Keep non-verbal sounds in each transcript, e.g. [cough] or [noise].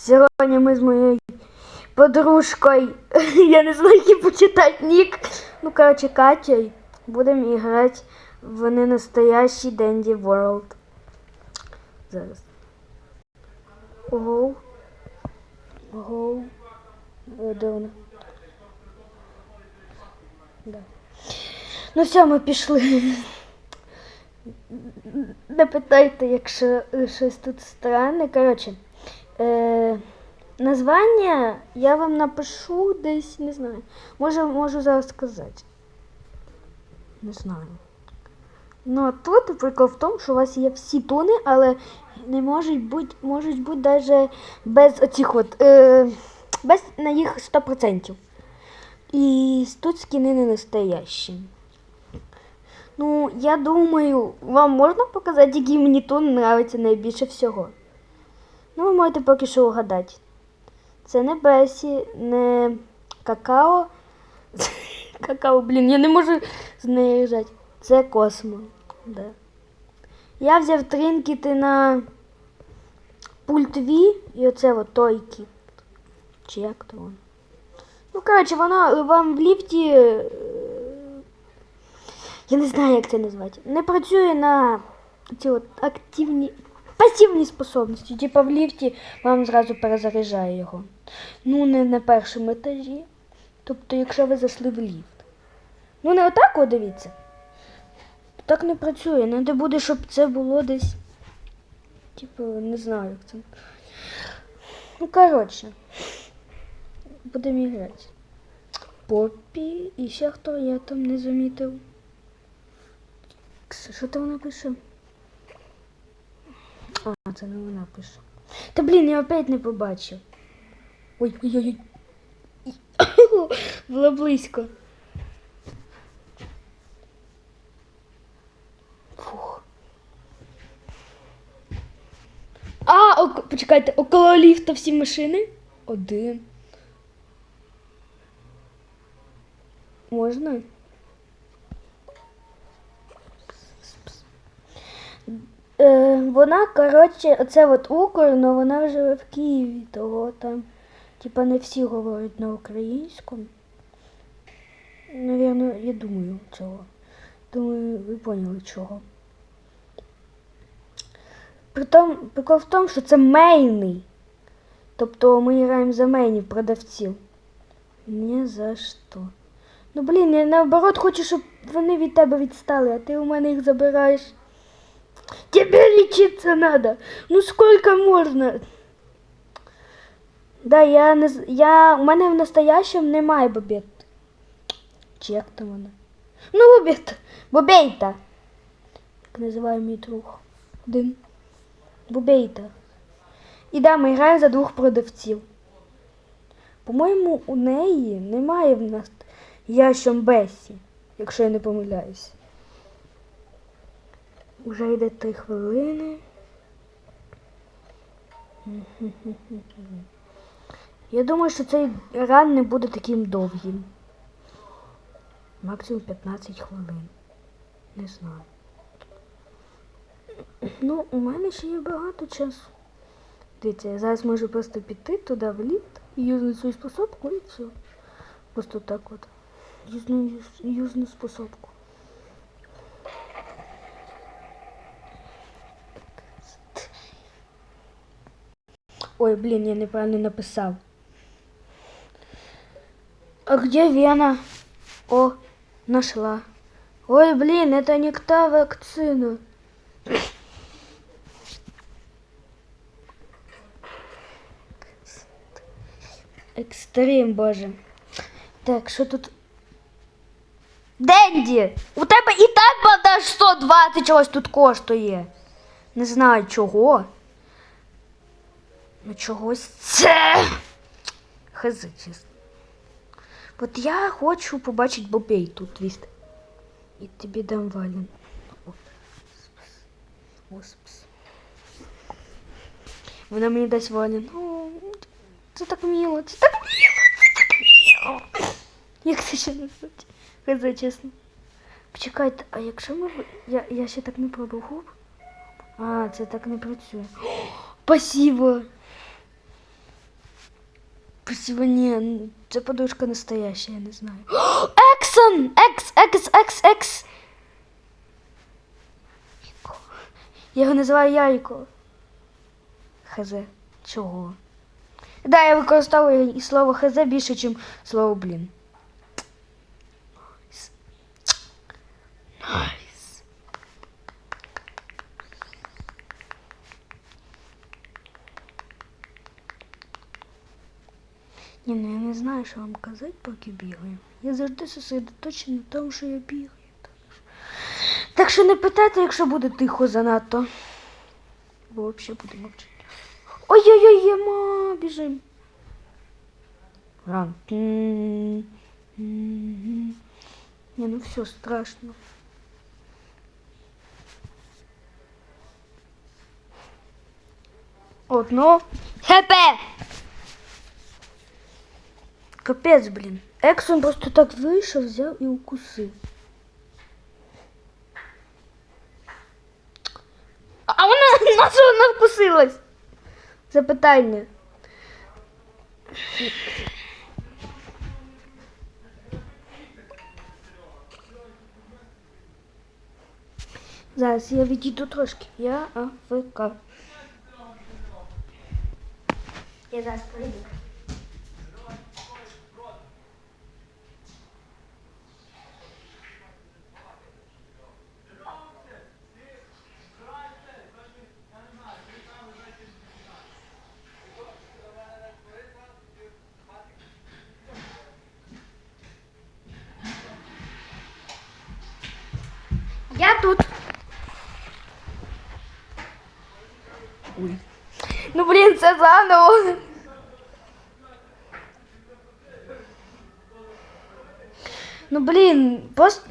Сьогодні ми з моєю подружкою, [laughs] я не знаю, як почитати нік. Ну, коротше, Катєю будемо грати в ненастоящий Денді World. Зараз. Ого. Ого. Да. Ну все, ми пішли. [laughs] Не питайте, якщо щось тут странне. Коротше, е, названня я вам напишу десь, не знаю. Може, можу зараз сказати. Не знаю. Ну, а тут прикол в тому, що у вас є всі тони, але не можуть бути, можуть бути навіть без оцих от, е, без на їх 100%. І тут скини не настоящі. Ну, я думаю, вам можна показати, який мені тон нравиться найбільше всього. Ну, ви можете поки що угадати. Це не Бесі, не какао. [laughs] Какао, блін, я не можу з неї ржати. Це космо. Да. Я взяв тринкіти на пульт V і оце от той кіт. Чи як то воно? Ну, коротше, вона вам в ліфті. е, Я не знаю, як це назвати. Не працює на ці от активні. Пасивні способності. Типа в ліфті вам зразу перезаряджає його. Ну, не на першому етажі. Тобто, якщо ви зайшли в ліфт. Ну, не отак, о, дивіться. Так не працює. Надо буде, щоб це було десь. Типу, не знаю, як це. Ну, коротше. Будемо грати. Поппі і ще хто я там не замітив. Що там вона пише? А, це не вона пише. Та блін, я опять не побачив. Ой, ой, ой, ой. [coughs] Було близько. Фух. А, ок... почекайте, около ліфта всі машини? Один. Можна? Е, вона, коротше, оце от Укр, але вона живе в Києві, того там, типа, не всі говорять на українському. Навірно, я думаю, чого. Думаю, ви поняли чого. Притом, прикол в тому, що це мейний. Тобто ми граємо за мейнів продавців. Ні за що. Ну блін, я наоборот хочу, щоб вони від тебе відстали, а ти у мене їх забираєш. Тебе лечиться надо. Ну сколько можно? Да, я не я. У мене в настоящем немає бобет. Чи як там вона? Ну, бобет. Бобейта. Як називає мій друг. Один. Бобейта. І да, ми граємо за двох продавців. По-моєму, у неї немає в нас ящом Бесі, якщо я не помиляюсь. Уже йде три хвилини. Я думаю, що цей ран не буде таким довгим. Максимум 15 хвилин. Не знаю. Ну, у мене ще є багато часу. Дивіться, я зараз можу просто піти туди в ліфт і юзнути свою способку і все. Просто так от. Юзну, юзну способку. Ой, блин, я неправильно написал. А где Вена? О, нашла. Ой, блин, это не та вакцина. Екстрим, боже. Так, що тут? Денді! У тебе і так бандаж 120 чогось тут коштує. Не знаю чого. Ну чогось це. Хз, чесно. От я хочу побачити Бобей тут твіст. І тобі дам валін. О, спс. О, спс. Вона мені дасть валін. О, це так мило, це так мило, це так мило. Як це ще назвати? Хз, чесно. Почекайте, а якщо ми... Я, я ще так не пробував. А, це так не працює. [gasps] Спасибо. Спасибо, ні, це подушка настоящая, я не знаю. [gasps] Ексон! Екс, екс, екс, екс. Я його називаю Яйко. Хз. Чого? Да, я використовую і слово хз більше, ніж слово блін. Ні, ну я не знаю, що вам казати, поки бігаю. Я завжди сосредоточена на тому, що я бігаю. Так що, не питайте, якщо буде тихо занадто. Бо взагалі буду мовчати. Ой-ой-ой, єма, біжим. Ран. Не, ну все страшно. Одно. ХП! Капець, блін. Ексон просто так вийшов, взяв і укусив. А вона [laughs] на що вона вкусилась? Запитання. Зараз я відійду трошки. Я АФК. Я зараз прийду. Ну блін, просто.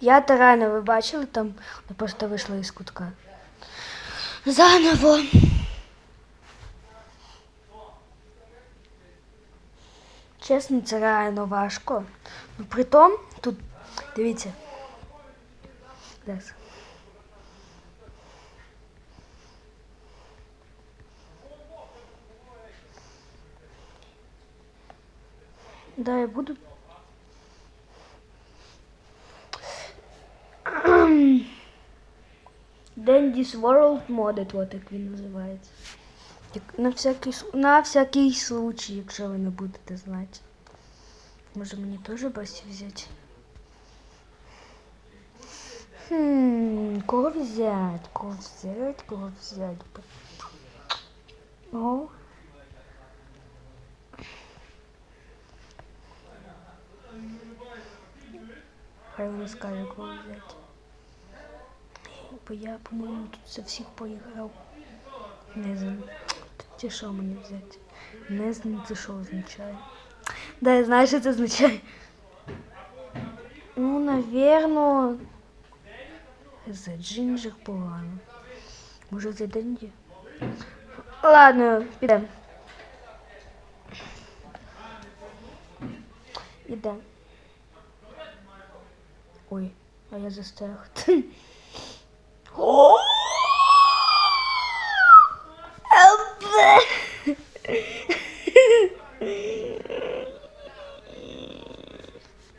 Я тарана, ви бачили там, вона просто вийшла із кутка. Заново. Чесно, це реально важко. Ну притом, тут, дивіться. Зараз. Да, я буду. Dandy's World Modded, от як він називається. Як- На всякий, на всякий случай, якщо ви не будете знати. Може мені теж басі взяти? Хм, кого взять? Кого взять? Кого взять? О. Хай вона скаже, кого взять. Бо я, по-моєму, тут за всіх поіграв. Не знаю. Тоді що мені взяти? Не знаю, це що означає. Да, я знаю, що це означає. Ну, навірно. За джинджер погано. Може за денді? Ладно, підемо. Ідемо. Ой, а я застряг. [laughs]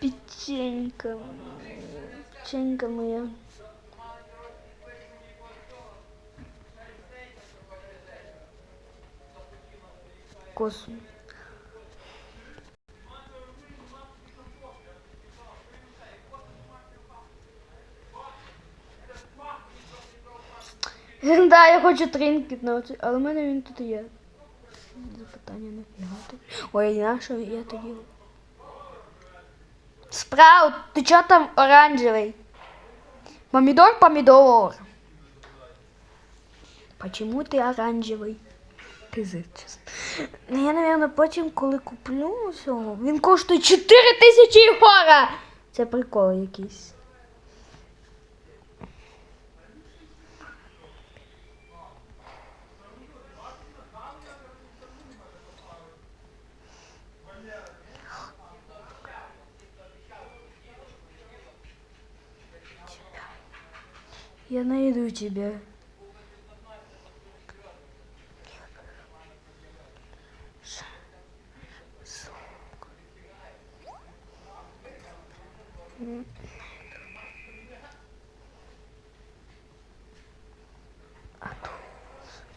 Печенька. Печенька моя. Косу. [laughs] Да, я хочу тринкет на оце, але в мене він тут є. Запитання нафіга тобі. Ой, на що я тоді? Спраут, ти чо там оранжевий? Помидор, помидор. Почему ты оранжевий? Ти. Ну, я, наверное, потім, коли куплю всього, він коштує 4 тисячі гора. Це прикол якийсь. Тебя.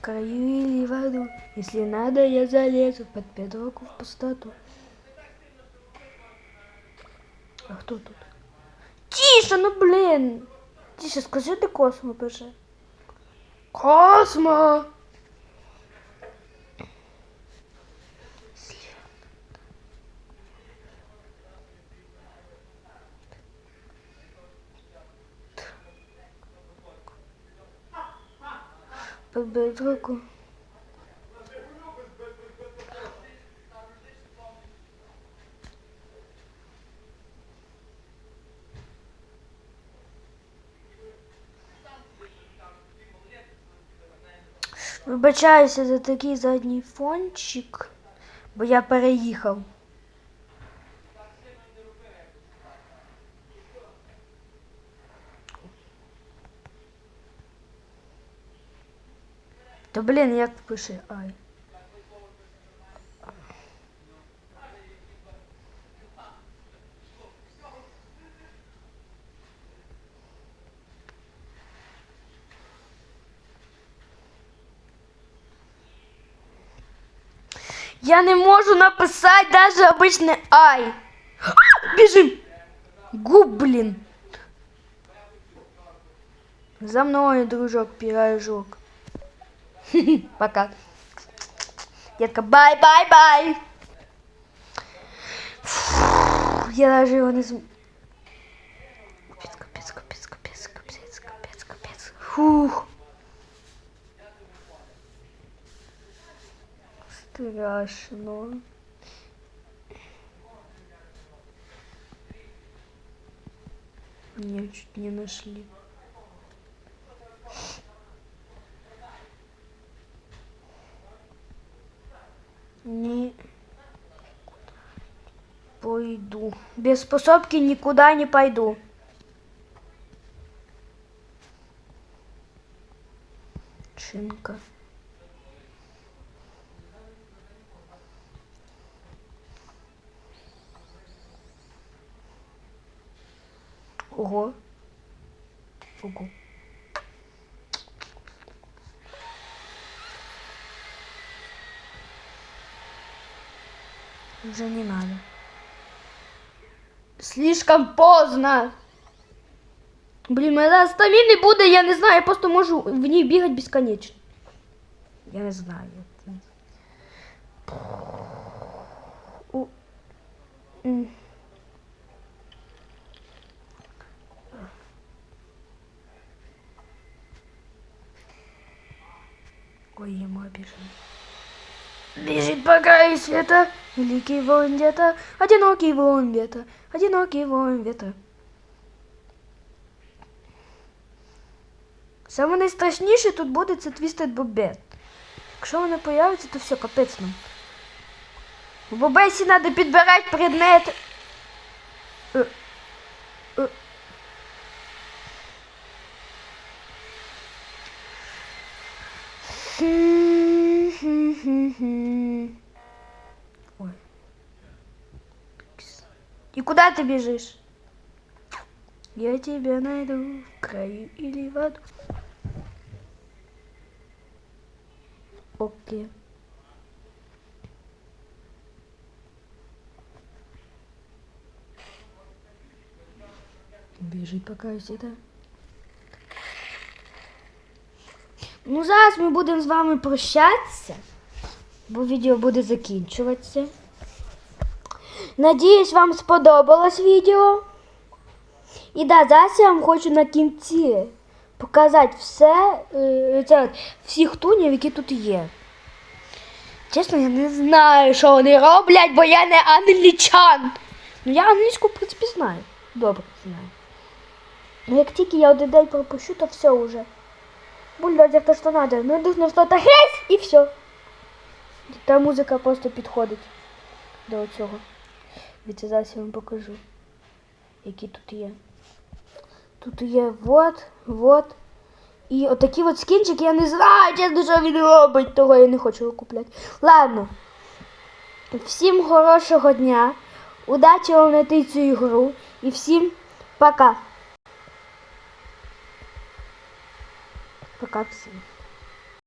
краю или в аду. Если надо, я залезу под пятроку в пустоту. А кто тут? Тише, ну блин! Тише, скажи ты Космо, пише. Космо! Под Вибачаюся за такий задній фончик, бо я переїхав. То блін, як пише ай. Я не можу написати даже обычный ай. А, Бежим! Губ, блин. За мной, дружок, пирожок. [laughs] Пока. Детка, бай-бай-бай. Я даже его не. Капец, капец, капец, капец, капец, капец, капец. Фух. Страшно. Меня чуть не нашли. Не пойду. Без способки никуда не пойду. Шинка. Ого. Ого. Уже не надо. Слишком поздно. Блін, мене стаміни буде, я не знаю, я просто можу в ній бігати безконечно. Я не знаю. У... Ой, ему обижен. Бежит по краю света, великий воин где-то, одинокий воин ветра, одинокий воин ветра. Саме найстрашніше тут буде це Twisted Bobet. Якщо вони появляться, то все, капець нам. В Бобесі треба підбирати предмети. И куда ты бежишь? Я тебя найду в краю или в аду. Окей. Біжить поки это. Ну, зараз ми будемо з вами прощатися, бо відео буде закінчуватися. Надіюсь, вам сподобалось відео. І да, зараз я вам хочу на кінці показати все, е, це, всіх тунів, які тут є. Чесно, я не знаю, що вони роблять, бо я не англічан. Ну я англійську, в принципі, знаю. Добре знаю. Ну як тільки я один день пропущу, то все уже. Бульдозер то, що надо. Ну, нужно что-то грязь і все. Та музика просто підходить до цього. Від зараз я вам покажу, які тут є. Тут є вот, вот, І отакий от скінчик, я не знаю, чесно, що він робить, того я не хочу його купляти. Ладно. Всім хорошого дня. Удачі вам знайти цю ігру. І всім пока. Пока всім.